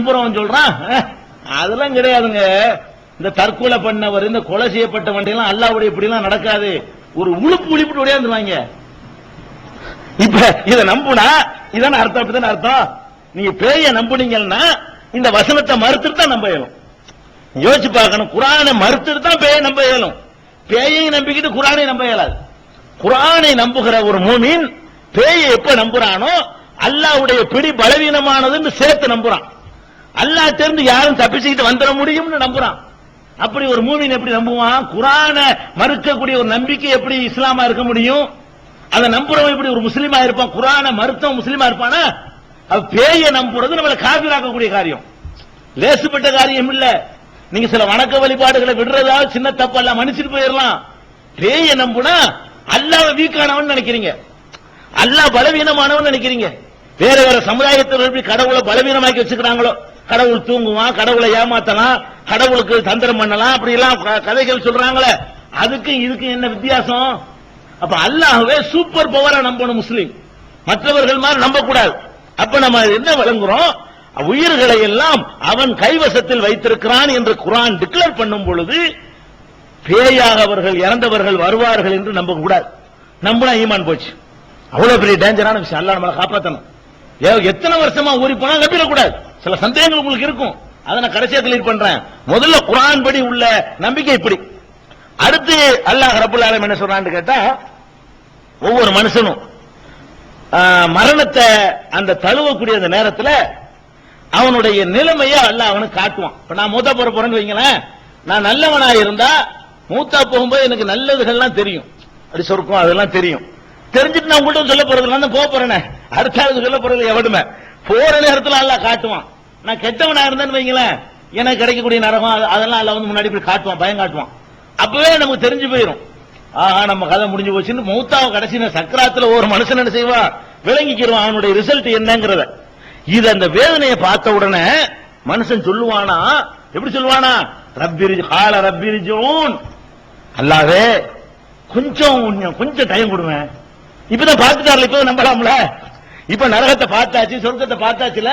நம்புறோம் சொல்றான். அதெல்லாம் கிடையாதுங்க. இந்த தற்கொலை பண்ணவர் இந்த கொலை செய்யப்பட்ட வண்டியெல்லாம் அல்லாவுடைய இப்படி எல்லாம் நடக்காது. ஒரு உழுப்பு உழிப்பு உடையாந்துருவாங்க இப்ப இதை நம்புனா இதான அர்த்தம் அப்படிதானே அர்த்தம்? நீங்க பேய நம்புனீங்கன்னா இந்த வசனத்தை மறுத்துட்டு தான் நம்ப இயலும். யோசிச்சு பார்க்கணும். குரானை மறுத்துட்டு தான் பேயை நம்ப இயலும். பேயை நம்பிக்கிட்டு குரானை நம்ப இயலாது. குரானை நம்புகிற ஒரு மூமின் பேயை எப்ப நம்புறானோ அல்லாவுடைய பிடி பலவீனமானதுன்னு சேர்த்து நம்புறான். அல்லாஹ் தெரிந்து யாரும் தப்பிச்சுக்கிட்டு வந்துட முடியும்னு நம்புறான். அப்படி ஒரு மூமின் எப்படி நம்புவான்? குரானை மறுக்கக்கூடிய ஒரு நம்பிக்கை எப்படி இஸ்லாமா இருக்க முடியும்? அதை நம்புறவன் எப்படி ஒரு முஸ்லீமா இருப்பான் குரானை மருத்துவம் முஸ்லீமா இருப்பானா? அது பேயை நம்புறது நம்மளை காபிராக்கக்கூடிய காரியம். லேசுப்பட்ட காரியம் இல்ல. நீங்க சில வணக்க வழிபாடுகளை விடுறதா சின்ன தப்பு எல்லாம் மன்னிச்சுட்டு போயிடலாம். பேயை நம்புனா அல்லாஹ் வீக்கானவன் நினைக்கிறீங்க. அல்லாஹ் பலவீனமானவன் நினைக்கிறீங்க. வேற வேற சமுதாயத்தில் எப்படி கடவுளை பலவீனமாக்கி வச்சுக்கிறாங்களோ? கடவுள் தூங்குவான் கடவுளை ஏமாத்தலாம் கடவுளுக்கு தந்திரம் பண்ணலாம் அப்படி எல்லாம் க- கதைகள் சொல்றாங்களே. அதுக்கு இதுக்கு என்ன வித்தியாசம்? அப்ப அல்லாஹவே சூப்பர் பவரா நம்பணும் முஸ்லீம். மற்றவர்கள் மாதிரி நம்ப கூடாது அப்ப நம்ம என்ன விளங்குறோம்? உயிர்களை எல்லாம் அவன் கைவசத்தில் வைத்திருக்கிறான் என்று குரான் டிக்ளேர் பண்ணும் பொழுது பேயாக அவர்கள் இறந்தவர்கள் வருவார்கள் என்று நம்ப கூடாது நம்பினா ஈமான் போச்சு. அவ்வளவு பெரிய டேஞ்சரான விஷயம். அல்லாஹ் நம்மளை காப்பாற்றணும் எத்தனை வருஷமா ஊறி போனா நம்பிடக்கூடாது. சில சந்தேகங்கள் உங்களுக்கு இருக்கும். அதை நான் கடைசியா கிளியர் பண்றேன். முதல்ல குரான் படி உள்ள நம்பிக்கை இப்படி. அடுத்து அல்லாஹ் ரபுல் ஆலம் என்ன சொல்றான்னு கேட்டா ஒவ்வொரு மனுஷனும் மரணத்தை அந்த தழுவக்கூடிய அந்த நேரத்துல அவனுடைய நிலைமைய அல்லாஹ் அவனுக்கு காட்டுவான். இப்ப நான் மூத்தா போற போறேன்னு வைங்களேன். நான் நல்லவனா இருந்தா மூத்தா போகும்போது எனக்கு நல்லதுகள்லாம் தெரியும். அப்படி சொருக்கும் அதெல்லாம் தெரியும். தெரிஞ்சுட்டு நான் உங்கள்கிட்ட சொல்ல போறது நான் போக போறேனே. அடுத்த சொல்ல போறது எவடுமே போற நேரத்தில் அல்ல காட்டுவான். நான் கெட்டவனா இருந்தேன்னு வைங்களேன் எனக்கு கிடைக்கக்கூடிய நரகம் அது- அதெல்லாம் அல்லாஹ் வந்து முன்னாடி இப்படி காட்டுவான் பயம் காட்டுவான். அப்பவே நமக்கு தெரிஞ்சு போயிடும் ஆஹா நம்ம கதை முடிஞ்சு போச்சுன்னு மௌத்தாவை கடைசி சக்கராத்துல ஒரு மனுஷன் என்ன செய்வான்? விளங்கிக்கிறோம் அவனுடைய ரிசல்ட் என்னங்கிறத. இது அந்த வேதனையை பார்த்த உடனே மனுஷன் சொல்லுவானா? எப்படி சொல்லுவானா? ரப்பிரி கால ரப்பிரிஜூன். அல்லாவே கொஞ்சம் கொஞ்சம் கொஞ்சம் டைம் கொடுவேன். இப்பதான் பார்த்துட்டார்ல இப்ப நம்பலாம்ல? இப்ப நரகத்தை பார்த்தாச்சு சொர்க்கத்தை பார்த்தாச்சுல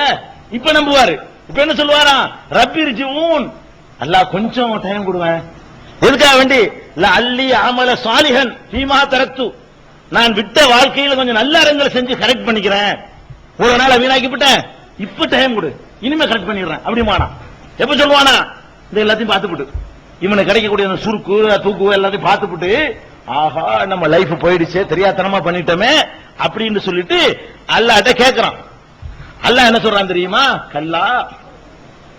இப்ப நம்புவாரு. இப்ப என்ன சொல்லுவாராம்? ரப்பிரிஜூன் அல்லாஹ் கொஞ்சம் டைம் கொடுவேன். எதுக்காக வேண்டி? இல்ல அல்லி அமல சாலிஹன் சீமா தரத்து நான் விட்ட வாழ்க்கையில கொஞ்சம் நல்ல அறங்களை செஞ்சு கரெக்ட் பண்ணிக்கிறேன். ஒரு நாள் வீணாக்கி விட்டேன். இப்ப டைம் கொடு. இனிமே கரெக்ட் பண்ணிடுறேன். அப்படிமானா எப்ப சொல்லுவானா? இந்த எல்லாத்தையும் பார்த்துப்புட்டு இவனுக்கு கிடைக்கக்கூடிய அந்த சுருக்கு தூக்கு எல்லாத்தையும் பார்த்துப்புட்டு ஆஹா நம்ம லைஃப் போயிடுச்சே தெரியாதனமா பண்ணிட்டோமே. அப்படின்னு சொல்லிட்டு அல்லாட்ட கேட்கிறான் அல்லாஹ் என்ன சொல்றான் தெரியுமா? கல்லா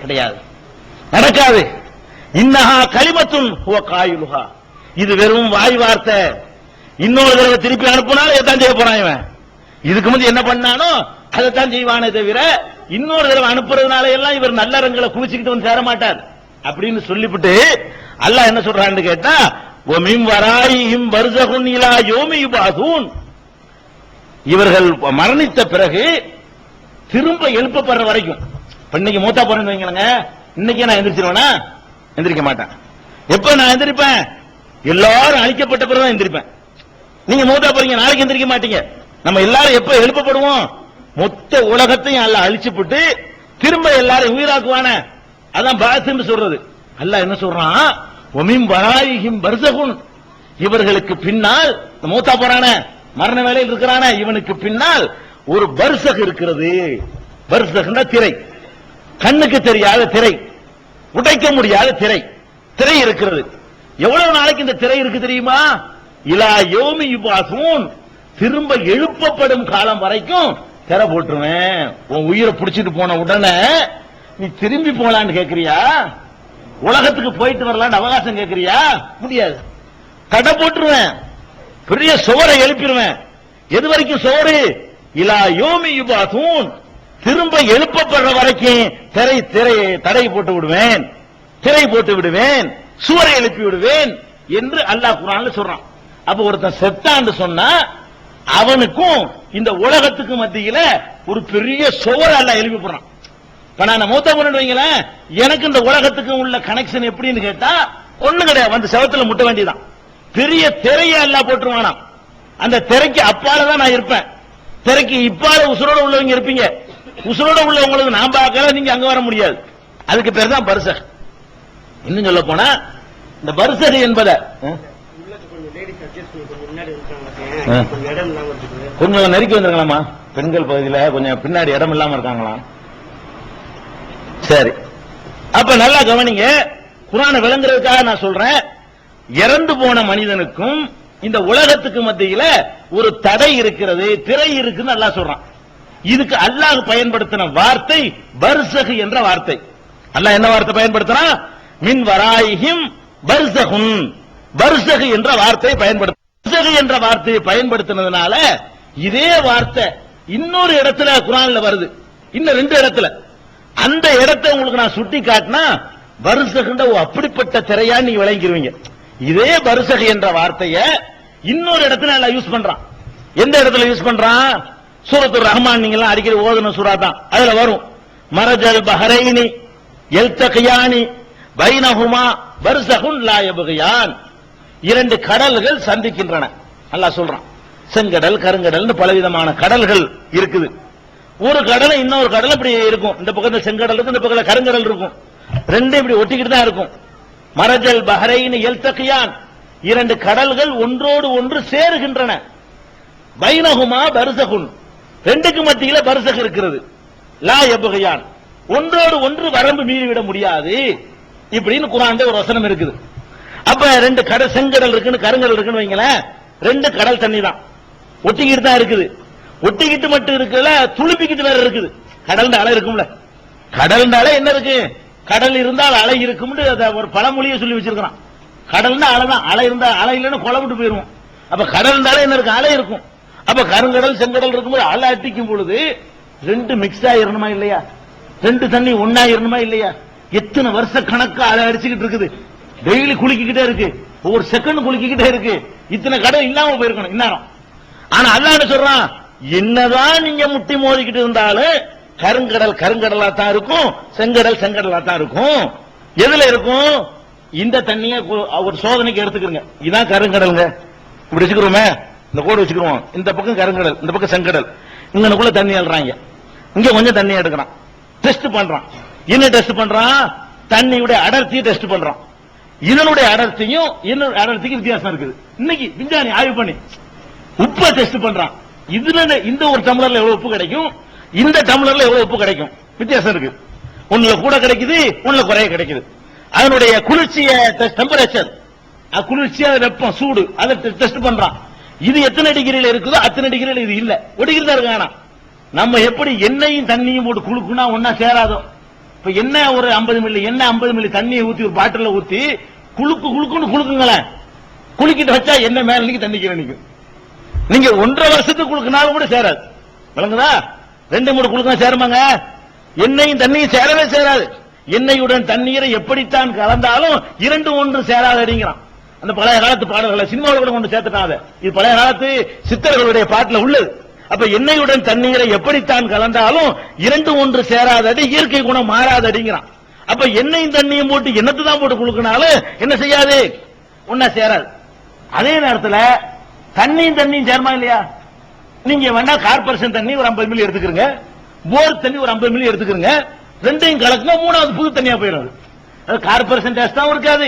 கிடையாது. நடக்காது. இன்னஹா களிமத்தும் ஹுவ காயுலுஹா. இது வெறும் வாய் வார்த்தை. இன்னொரு தடவை திருப்பி அனுப்புனாலும் எதான் செய்ய போறான் இவன். இதுக்கு முந்தி என்ன பண்ணானோ அதைத்தான் செய்வானே தவிர இன்னொரு தடவை அனுப்புறதுனால எல்லாம் இவர் நல்லறங்களை குளிச்சுக்கிட்டு வந்து சேர மாட்டார் அப்படின்னு சொல்லிவிட்டு அல்லாஹ் என்ன சொல்றான்னு கேட்டா ஒமிம் வராயிம் வருஷகுன் இலா யோமி பாசூன் இவர்கள் மரணித்த பிறகு திரும்ப எழுப்பப்படுற வரைக்கும். இன்னைக்கு மூத்தா போறேன்னு வைங்களேங்க. இன்னைக்கு நான் எந்திரிச்சிருவேனா? எந்திரிக்க மாட்டேன். எப்ப நான் எந்திரிப்பேன்? எல்லாரும் அழிக்கப்பட்ட பிறகு தான் எந்திரிப்பேன். நீங்க மூத்தா போறீங்க நாளைக்கு எந்திரிக்க மாட்டீங்க. நம்ம எல்லாரும் எப்ப எழுப்பப்படுவோம்? மொத்த உலகத்தையும் அல்ல போட்டு திரும்ப எல்லாரும் உயிராக்குவான. அதான் பாசுன்னு சொல்றது. அல்ல என்ன சொல்றான்? ஒமிம் வராயிஹிம் பர்சகுன் இவர்களுக்கு பின்னால் இந்த மூத்தா போறானே. மரண வேலையில் இருக்கிறானா? இவனுக்கு பின்னால் ஒரு பர்சக் இருக்கிறது. பர்சக்னா திரை. கண்ணுக்கு தெரியாத திரை. உடைக்க முடியாத திரை. திரை இருக்கிறது. எவ்வளவு நாளைக்கு இந்த திரை இருக்கு தெரியுமா? இலா யோமி யுபாசூன். திரும்ப எழுப்பப்படும் காலம் வரைக்கும் திரை போட்டுருவேன். உன் உயிரை பிடிச்சிட்டு போன உடனே நீ திரும்பி போலான்னு கேக்குறியா? உலகத்துக்கு போயிட்டு வரலான்னு அவகாசம் கேக்குறியா? முடியாது. கடை போட்டுருவேன். பெரிய சுவரை எழுப்பிடுவேன். எது வரைக்கும் சுவரு? இலா யோமி யுபாசூன் திரும்ப எழுப்பப்படுற வரைக்கும் திரை திரை தடை போட்டு விடுவேன். திரை போட்டு விடுவேன். சுவரை எழுப்பி விடுவேன் என்று அல்லாஹ் குரான் சொல்றான். அப்ப ஒருத்தன் செத்தான்னு சொன்னா அவனுக்கும் இந்த உலகத்துக்கு மத்தியில ஒரு பெரிய சுவர் அல்லாஹ் எழுப்பி போடுறான். இப்ப நான் மூத்த பொண்ணு வைங்களேன் எனக்கு இந்த உலகத்துக்கு உள்ள கனெக்ஷன் எப்படின்னு கேட்டா ஒண்ணு கிடையாது. வந்து செவத்துல முட்ட வேண்டியதான் பெரிய திரைய எல்லாம் போட்டுருவானா அந்த திரைக்கு அப்பால தான் நான் இருப்பேன். திரைக்கு இப்பால உசுரோட உள்ளவங்க இருப்பீங்க. உசுரோட உள்ளவங்களுக்கு நான் பார்க்கல நீங்க அங்க வர முடியாது. அதுக்கு பேர் தான் பரிசக் இன்னும் சொல்ல போனா இந்த பரிசக என்பதை கொஞ்சம் நெருக்கி வந்திருக்கலாமா? பெண்கள் பகுதியில் கொஞ்சம் பின்னாடி இடம் இல்லாம இருக்காங்களாம் சரி. அப்ப நல்லா கவனிங்க. குரான விளங்குறதுக்காக நான் சொல்றேன். இறந்து போன மனிதனுக்கும் இந்த உலகத்துக்கு மத்தியில ஒரு தடை இருக்கிறது திரை இருக்குன்னு அல்லாஹ் சொல்றான். இதுக்கு அல்லாஹ் பயன்படுத்தின வார்த்தை பர்சகு என்ற வார்த்தை. அல்லாஹ் என்ன வார்த்தை பயன்படுத்துறான் மின் வராயிகிம் பர்சகுன். பர்சகு என்ற வார்த்தையை பயன்படுத்த பர்சகு என்ற வார்த்தையை பயன்படுத்தினதுனால இதே வார்த்தை இன்னொரு இடத்துல குரான்ல வருது. இன்னும் ரெண்டு இடத்துல. அந்த இடத்தை உங்களுக்கு நான் சுட்டி காட்டினா பருசகுண்ட அப்படிப்பட்ட திரையா நீங்க விளங்கிடுவீங்க இதே பருசகு என்ற வார்த்தைய இன்னொரு இடத்துல நல்லா யூஸ் பண்றான். எந்த இடத்துல யூஸ் பண்றான்? சூரத்து ரஹ்மான் நீங்க எல்லாம் அடிக்கடி ஓதுன சூறா தான். அதுல வரும். மரஜல் பஹரைனி எல்தகியானி பைனஹுமா பர்சகுன் லாயபகையான் இரண்டு கடல்கள் சந்திக்கின்றன. நல்லா சொல்றான். செங்கடல் கருங்கடல்னு பலவிதமான கடல்கள் இருக்குது. ஒரு கடலை இன்னொரு கடல் இப்படி இருக்கும். இந்த பக்கத்துல செங்கடல் இருக்கும் இந்த பக்கத்துல கருங்கடல் இருக்கும். ரெண்டும் இப்படி ஒட்டிக்கிட்டு தான் இருக்கும். மரஜல் பஹரைன் எல்தகியான். இரண்டு கடல்கள் ஒன்றோடு ஒன்று சேருகின்றன. பைனகுமா பர்சகுன். ரெண்டுக்கு மத்தியில பர்சக் இருக்கிறது. லா எபுகையான். ஒன்றோடு ஒன்று வரம்பு மீறிவிட முடியாது. இப்படின்னு குரான் ஒரு வசனம் இருக்குது. அப்ப ரெண்டு கடல் செங்கடல் இருக்குன்னு கருங்கடல் இருக்குன்னு வைங்களேன். ரெண்டு கடல் தண்ணி தான் ஒட்டிக்கிட்டு தான் இருக்குது. ஒட்டிக்கிட்டு மட்டும் இருக்குல்ல துளுப்பிக்கிட்டு வேற இருக்குது. கடல் அலை இருக்கும்ல. கடல் அலை என்ன இருக்கு? கடல் இருந்தால் அலை இருக்கும்னு அதை ஒரு பழமொழியை சொல்லி வச்சிருக்கிறான். கடல்னா அலை தான் அலை இருந்தா அலை இல்லைன்னு கொலை விட்டு போயிருவோம். அப்ப கடல் இருந்தாலே என்ன இருக்கு அலை இருக்கும். அப்ப கருங்கடல் செங்கடல் இருக்கும்போது அலை அட்டிக்கும் பொழுது ரெண்டு மிக்ஸ் ஆயிரணுமா இல்லையா? ரெண்டு தண்ணி ஒன்னாயிரணுமா இல்லையா? எத்தனை வருஷ கணக்கா அலை அடிச்சுக்கிட்டு இருக்குது. டெய்லி குளிக்கிட்டே இருக்கு. ஒவ்வொரு செகண்ட் குளிக்கிட்டே இருக்கு. இத்தனை கடல் இல்லாம போயிருக்கணும். இந்நேரம். ஆனா அல்லாஹ் என்ன சொல்றான்? என்னதான் நீங்க முட்டி மோதிக்கிட்டு இருந்தாலும் கருங்கடல் கருங்கடலா தான் இருக்கும் செங்கடல் செங்கடலா தான் இருக்கும். எதுல இருக்கும்? இந்த தண்ணிய ஒரு சோதனைக்கு எடுத்துக்கிறங்க. இதான் கருங்கடலுங்க. இப்படி வச்சுக்கிறோமே? இந்த கோடு வச்சுக்கிறோம். இந்த பக்கம் கருங்கடல் இந்த பக்கம் செங்கடல். இங்கனுக்குள்ள தண்ணி அழுறாங்க இங்க கொஞ்சம் தண்ணி எடுக்கிறான். டெஸ்ட் பண்றான். என்ன டெஸ்ட் பண்றான்? தண்ணியுடைய அடர்த்தியை டெஸ்ட் பண்றான். இதனுடைய அடர்த்தியும் இன்னொரு அடர்த்திக்கு வித்தியாசம் இருக்குது. இன்னைக்கு விஞ்ஞானி ஆய்வு பண்ணி உப்பை டெஸ்ட் பண்றான். இதுல இந்த ஒரு டம்ளர்ல எவ்வளவு உப்பு கிடைக்கும்? இந்த டம்ளர்ல எவ்வளவு உப்பு கிடைக்கும்? வித்தியாசம் இருக்கு. ஒண்ணுல கூட கிடைக்குது ஒண்ணுல குறைய கிடைக்குது. அதனுடைய குளிர்ச்சிய டெம்பரேச்சர் குளிர்ச்சியா வெப்பம் சூடு. அதை டெஸ்ட் பண்றான். இது எத்தனை டிகிரியில இருக்குதோ அத்தனை டிகிரியில இது இல்ல. ஒரு டிகிரி தான் இருக்கு நம்ம எப்படி எண்ணெயும் தண்ணியும் போட்டு குளுக்குனா ஒன்னா சேராதோ? இப்ப என்ன ஒரு 50 மில்லி என்ன ஐம்பது மில்லி தண்ணியை ஊத்தி ஒரு பாட்டில ஊத்தி குளுக்கு குளுக்குன்னு குளுக்குங்களேன். குளிக்கிட்டு வச்சா என்ன மேல நிக்க தண்ணி நிக்கும். நீங்க ஒன்றரை வருஷத்துக்கு குளுக்குனாலும் கூட சேராது. விளங்குதா? ரெண்டு மூணு குழுக்கம் சேருமாங்க? எண்ணெயும் தண்ணியும் சேரவே சேராது. எண்ணெயுடன் தண்ணீரை எப்படித்தான் கலந்தாலும் இரண்டு ஒன்று சேராது அப்படிங்கிறான் அந்த பழைய காலத்து பாடல்களை சினிமாவில் கூட கொண்டு சேர்த்துட்டாங்க இது பழைய காலத்து சித்தர்களுடைய பாட்டில் உள்ளது. அப்ப எண்ணெயுடன் தண்ணீரை எப்படித்தான் கலந்தாலும் இரண்டு ஒன்று சேராதடி இயற்கை குணம் மாறாதடிங்கிறான். அப்ப எண்ணெயும் தண்ணியும் போட்டு எண்ணத்தை தான் போட்டு குளுக்கினாலும் என்ன செய்யாது? ஒன்னா சேராது. அதே நேரத்துல தண்ணியும் தண்ணியும் சேருமா இல்லையா? நீங்க வேணா கார்பரேஷன் தண்ணி ஒரு 50 மில்லி எடுத்துக்கிறங்க போர் தண்ணி ஒரு 50 மில்லி எடுத்துக்கிறங்க ரெண்டையும் கலக்குங்க மூணாவது புது தண்ணியா போயிடும் அது. கார்பரேஷன் டேஸ்டாவும் இருக்காது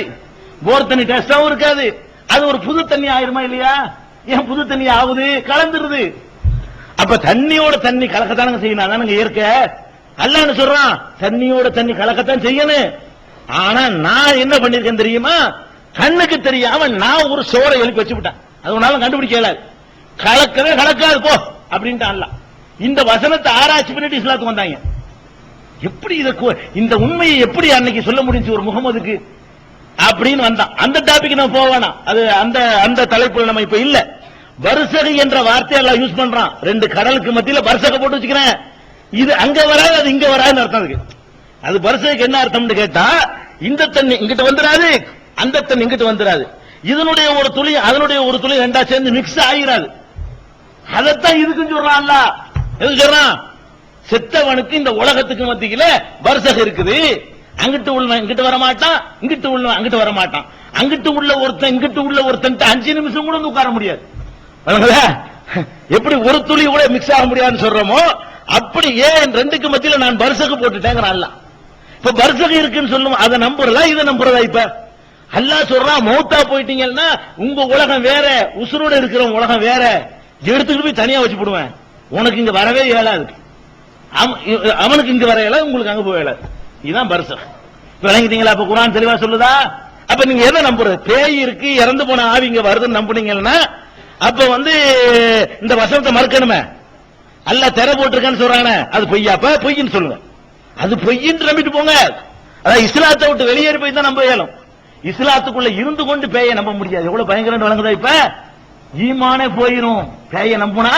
போர் தண்ணி டேஸ்டாவும் இருக்காது. அது ஒரு புது தண்ணி ஆயிருமா இல்லையா? ஏன் புது தண்ணி ஆகுது? கலந்துருது. அப்ப தண்ணியோட தண்ணி கலக்கத்தானுங்க செய்யணும்? அதானுங்க இயற்கை. அல்லான்னு சொல்றான் தண்ணியோட தண்ணி கலக்கத்தான் செய்யணும். ஆனா நான் என்ன பண்ணிருக்கேன் தெரியுமா? கண்ணுக்கு தெரியாம நான் ஒரு சோறை எழுப்பி வச்சு விட்டேன் அது உன்னால கண்டுபிடிக்க இயலாது. கலக்கவே கலக்காது போ அப்படின்ட்டு இந்த வசனத்தை ஆராய்ச்சி பண்ணிட்டு இஸ்லாத்துக்கு வந்தாங்க. எப்படி இதை இந்த உண்மையை எப்படி அன்னைக்கு சொல்ல முடிஞ்சு ஒரு முகமதுக்கு? அப்படின்னு வந்தான். அந்த டாபிக் நம்ம போக வேணாம். அது அந்த அந்த தலைப்புல நம்ம இப்ப இல்ல. வருசகை என்ற வார்த்தை எல்லாம் யூஸ் பண்றான். ரெண்டு கடலுக்கு மத்தியில வருசகை போட்டு வச்சுக்கிறேன். இது அங்க வராது அது இங்க வராதுன்னு அர்த்தம் அதுக்கு. அது வருசகைக்கு என்ன அர்த்தம்னு கேட்டா இந்த தண்ணி இங்கிட்ட வந்துடாது அந்த தண்ணி இங்கிட்ட வந்துடாது இதனுடைய ஒரு துளி அதனுடைய ஒரு துளி ரெண்டா சேர்ந்து மிக்ஸ் ஆகிறாது அதைத்தான் இதுக்கும் சொல்றான்ல. அல்ல எதுக்கு சொல்றான்? செத்தவனுக்கு இந்த உலகத்துக்கு மத்தியில வருஷம் இருக்குது. அங்கிட்டு உள்ள இங்கிட்டு வர மாட்டான் இங்கிட்டு உள்ள அங்கிட்டு வர மாட்டான் அங்கிட்டு உள்ள ஒருத்தன் இங்கிட்டு உள்ள ஒருத்தன் அஞ்சு நிமிஷம் கூட உட்கார முடியாது. எப்படி ஒரு துளி கூட மிக்ஸ் ஆக முடியாதுன்னு சொல்றோமோ அப்படி ஏன் ரெண்டுக்கு மத்தியில நான் பரிசகு போட்டுட்டேங்கிறான் இப்ப பரிசகு இருக்குன்னு சொல்லும் அதை நம்புறதா இதை நம்புறதா இப்ப? அல்லா சொல்றான் மௌத்தா போயிட்டீங்கன்னா உங்க உலகம் வேற உசுரோட இருக்கிற உலகம் வேற. எடுத்துக்கிட்டு போய் தனியா வச்சு போடுவேன். உனக்கு இங்க வரவே இயலாது. அவனுக்கு இங்க வர இயலாது உங்களுக்கு அங்க போக இயலாது. இதுதான் பரிசகு விளங்கிட்டீங்களா? அப்ப குரான் தெளிவா சொல்லுதா? அப்ப நீங்க எதை நம்புறது? பேய் இருக்கு இறந்து போன ஆவி இங்க வருதுன்னு நம்புனீங்கன்னா அப்ப வந்து இந்த வசனத்தை மறுக்கணுமே. அல்ல திரை போட்டிருக்கேன்னு சொல்றாங்க அது பொய்யாப்ப பொய்ன்னு சொல்லுங்க. அது பொய்ன்னு நம்பிட்டு போங்க. அதான் இஸ்லாத்தை விட்டு வெளியேறி போய் தான் நம்ப இயலும். இஸ்லாத்துக்குள்ள இருந்து கொண்டு பேயை நம்ப முடியாது. எவ்வளவு பயங்கரம் வழங்குதா இப்ப? ஈமானே போயிரும். பேயை நம்புனா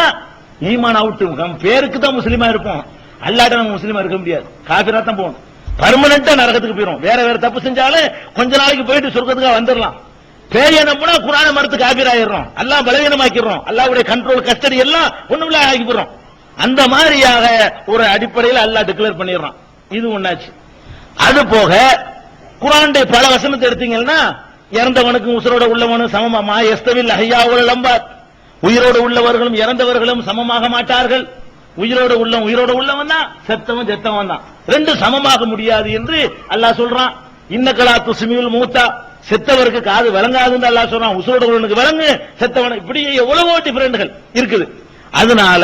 ஈமான் அவுட்டு. நம்ம பேருக்கு தான் முஸ்லீமா இருப்போம். அல்லாட்ட நம்ம முஸ்லீமா இருக்க முடியாது. காபிரா தான் போகணும். பர்மனண்டா நரகத்துக்கு போயிரும். வேற வேற தப்பு செஞ்சாலும் கொஞ்ச நாளைக்கு போயிட்டு சொர்க்கத்துக்காக வந்துடலாம். பேய நம்பினா குரான மரத்து காபீர் ஆயிடுறோம் எல்லாம் பலவீனமாக்கிறோம் அல்லாவுடைய கண்ட்ரோல் கஸ்டடி எல்லாம் ஒண்ணுமில்ல ஆகி போயிடும் அந்த மாதிரியாக ஒரு அடிப்படையில் அல்லாஹ் டிக்ளேர் பண்ணிடுறான். இது ஒன்னாச்சு அது போக குரானுடைய பல வசனத்தை எடுத்தீங்கன்னா இறந்தவனுக்கும் உசுரோட உள்ளவனும் சமமா? எஸ்தவில் ஐயாவோட லம்பாத் உயிரோடு உள்ளவர்களும் இறந்தவர்களும் சமமாக மாட்டார்கள். உயிரோடு உள்ள உயிரோடு உள்ளவன் தான் செத்தவன் செத்தவன் தான். ரெண்டு சமமாக முடியாது என்று அல்லாஹ் சொல்றான். இன்னக்கலா துசுமியுல் மூத்தா செத்தவருக்கு காது விளங்காதுன்னு அல்லாஹ் சொல்றான். உசுரோடு உள்ளவனுக்கு விளங்கு செத்தவன் இப்படி எவ்வளவோ டிஃபரெண்ட்கள் இருக்குது. அதனால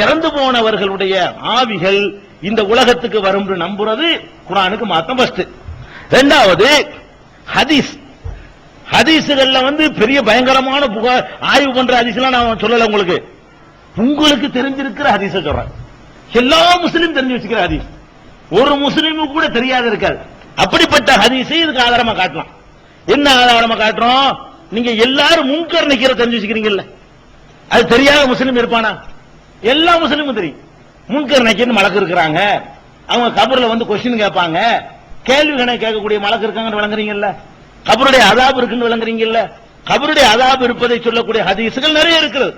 இறந்து போனவர்களுடைய ஆவிகள் இந்த உலகத்துக்கு வரும் என்று நம்புறது குரானுக்கு மாத்தம் ஃபர்ஸ்ட் ரெண்டாவது ஹதீஸ். ஹதீசுகள்ல வந்து பெரிய பயங்கரமான புகார் ஆய்வு பண்ற ஹதீஸ்லாம் நான் சொல்லல உங்களுக்கு. உங்களுக்கு தெரிஞ்சிருக்கிற ஹதீஸ சொல்றேன். எல்லா முஸ்லீம் தெரிஞ்சு வச்சுக்கிற ஹதீஸ். ஒரு முஸ்லீமும் கூட தெரியாத இருக்காது. அப்படிப்பட்ட ஹதீஸை இதுக்கு ஆதாரமா காட்டலாம். என்ன ஆதாரமா காட்டுறோம்? நீங்க எல்லாரும் முன்கர் நிக்கிற தெரிஞ்சு வச்சுக்கிறீங்கல்ல. அது தெரியாத முஸ்லீம் இருப்பானா? எல்லா முஸ்லீமும் தெரியும். முன்கர் நக்கின்னு மலக்கு இருக்கிறாங்க. அவங்க கபர்ல வந்து கொஸ்டின் கேட்பாங்க. கேள்வி கணக்கு கேட்கக்கூடிய மலக்கு இருக்காங்கன்னு விளங்குறீங்கல்ல. கபருடைய அதாபு இருக்குன்னு விளங்குறீங்கல்ல? கபருடைய அதாபு இருப்பதை சொல்லக்கூடிய ஹதீசுகள் நிறைய இருக்கிறது.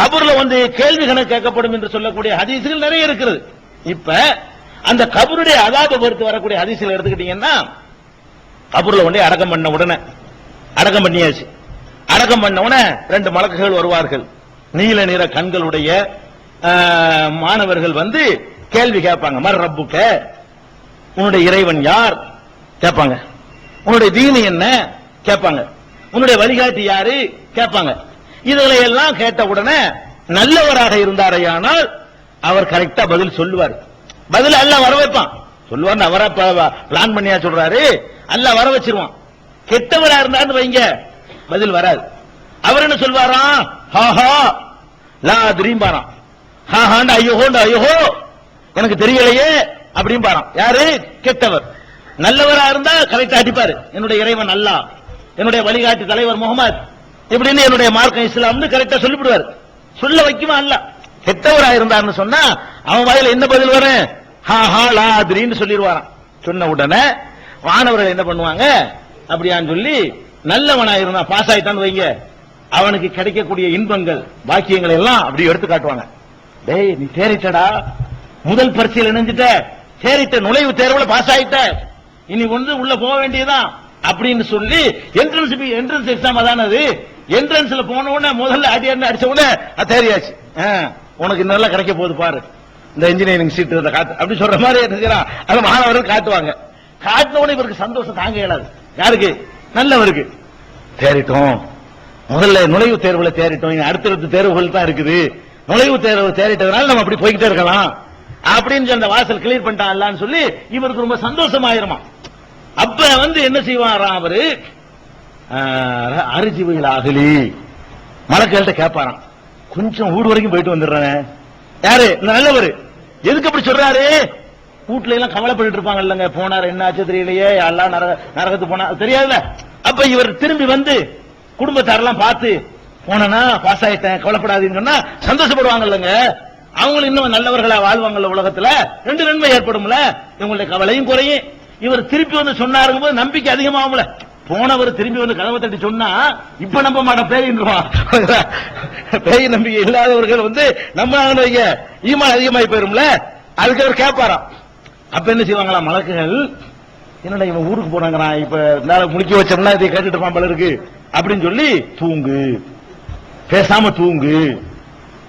கபர்ல வந்து கேள்வி கணக்கு கேட்கப்படும் என்று சொல்லக்கூடிய ஹதீசுகள் நிறைய இருக்கிறது. இப்ப அந்த கபருடைய அதாபை பொறுத்து வரக்கூடிய ஹதீசுகள் எடுத்துக்கிட்டீங்கன்னா கபூர்ல கொண்டே அடக்கம் பண்ண உடனே அடக்கம் பண்ணியாச்சு. அடக்கம் பண்ண உடனே ரெண்டு மலக்குகள் வருவார்கள். நீல நிற கண்களுடைய மாணவர்கள் வந்து கேள்வி கேட்பாங்க. மர் ரப்புக்க? உன்னுடைய இறைவன் யார்? கேட்பாங்க. உன்னுடைய தீனு என்ன? கேட்பாங்க. உன்னுடைய வழிகாட்டி யாரு? கேட்பாங்க. இதுகளை எல்லாம் கேட்ட உடனே நல்லவராக இருந்தாரையானால் அவர் கரெக்டா பதில் சொல்லுவார். பதில் அல்ல வர வைப்பான். சொல்லுவார் அவரா பிளான் பண்ணியா சொல்றாரு. அல்ல வர வச்சிருவான். கெட்டவரா இருந்தான்னு வைங்க. பதில் வராது. அவர் என்ன சொல்வாராம் ஹாஹா லா திரீம்பாராம். ஹாஹாண்டு ஐயோஹோண்டு ஐயோஹோ எனக்கு தெரியலையே அப்படின்னு பாராம் யாரு? கெட்டவர். நல்லவரா இருந்தா கரெக்டா அடிப்பாரு. என்னுடைய இறைவன் அல்லா என்னுடைய வழிகாட்டு தலைவர் முகமது. இப்படின்னு என்னுடைய மார்க்கம் இஸ்லாம்னு கரெக்டா சொல்லிவிடுவார். சொல்ல வைக்குமா அல்ல. கெட்டவரா இருந்தார்னு சொன்னா அவன் வாயில என்ன பதில் வரும்? ஹா ஹா லா அப்படின்னு சொல்லிடுவாராம் சொன்ன உடனே மாணவர்கள் என்ன பண்ணுவாங்க? அப்படியான்னு சொல்லி நல்லவனா இருந்தா பாஸ் ஆயிட்டான்னு வைங்க. அவனுக்கு கிடைக்கக்கூடிய இன்பங்கள் பாக்கியங்கள் எல்லாம் அப்படி எடுத்து காட்டுவாங்க. டேய் நீ சேரிட்டடா முதல் பரிசையில் இணைஞ்சிட்ட. சேரிட்ட நுழைவு தேர்வுல பாஸ் ஆயிட்ட. இனி ஒன்று உள்ள போக வேண்டியதுதான் அப்படின்னு சொல்லி என்ட்ரன்ஸ் என்ட்ரன்ஸ் எக்ஸாம் அதான அது என்ட்ரன்ஸ்ல போன உடனே முதல்ல அடி அடி அடிச்ச உடனே தேரியாச்சு ஆ, உனக்கு நல்லா கிடைக்க போகுது பாரு. இந்த இன்ஜினியரிங் சீட் காட்டு. அப்படி சொல்ற மாதிரி என்ன செய்யறான் அதை மாணவர்கள் காட்டுவாங்க. காட்டின உடனே இவருக்கு சந்தோஷம் தாங்க இயலாது. யாருக்கு? நல்லவருக்கு. தேறிட்டோம். முதல்ல நுழைவு தேர்வுல தேறிட்டோம். அடுத்தடுத்த தேர்வுகள் தான் இருக்குது. நுழைவு தேர்வு தேறிட்டதுனால நம்ம அப்படி போய்கிட்டே இருக்கலாம். அப்படின்னு சொல்லி அந்த வாசல் கிளியர் பண்ணிட்டான்லான்னு சொல்லி இவருக்கு ரொம்ப சந்தோஷமாயிருமா. அப்ப வந்து என்ன செய்வாராம் அவரு? அரிஜிவையில் ஆகலி. மலக்கள்கிட்ட கேட்பாராம். கொஞ்சம் ஊர் வரைக்கும் போயிட்டு வந்துடுறேன். யாரு? நல்லவர். எதுக்கு அப்படி சொல்றாரு? வீட்டுல எல்லாம் கவலைப்பட்டு இருப்பாங்க இல்லங்க போனார் என்ன ஆச்சு தெரியலையே. எல்லாம் நரக போனா தெரியாதுல தெரியாதுல்ல. அப்ப இவர் திரும்பி வந்து குடும்பத்தாரெல்லாம் பார்த்து போனா பாஸ் ஆயிட்டேன் கவலைப்படாதீங்கன்னா சந்தோஷப்படுவாங்க இல்லங்க அவங்களும் இன்னும் நல்லவர்களா வாழ்வாங்கல்ல உலகத்துல? ரெண்டு நன்மை ஏற்படும்ல? இவங்களுடைய கவலையும் குறையும். இவர் திருப்பி வந்து சொன்னாருங்க போது நம்பிக்கை அதிகமாகும்ல. போனவர் திரும்பி வந்து கதவை தட்டி சொன்னா இப்ப நம்ப மாட்டோம் பேயின்றான் பேய் நம்பிக்கை இல்லாதவர்கள் வந்து நம்ம ஈமான் அதிகமாகி போயிரும்ல? அதுக்கு அவர் கேட்பாராம் அப்ப என்ன செய்வாங்களா மலக்குகள்? என்னடா இவன் ஊருக்கு போனாங்கிறான் இப்ப நாளை முடிக்க வச்சோம்னா இதை கேட்டுட்டு இருப்பான் பலருக்கு இருக்கு. அப்படின்னு சொல்லி தூங்கு. பேசாம தூங்கு.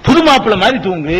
புது மாப்பிள்ள மாதிரி தூங்கு.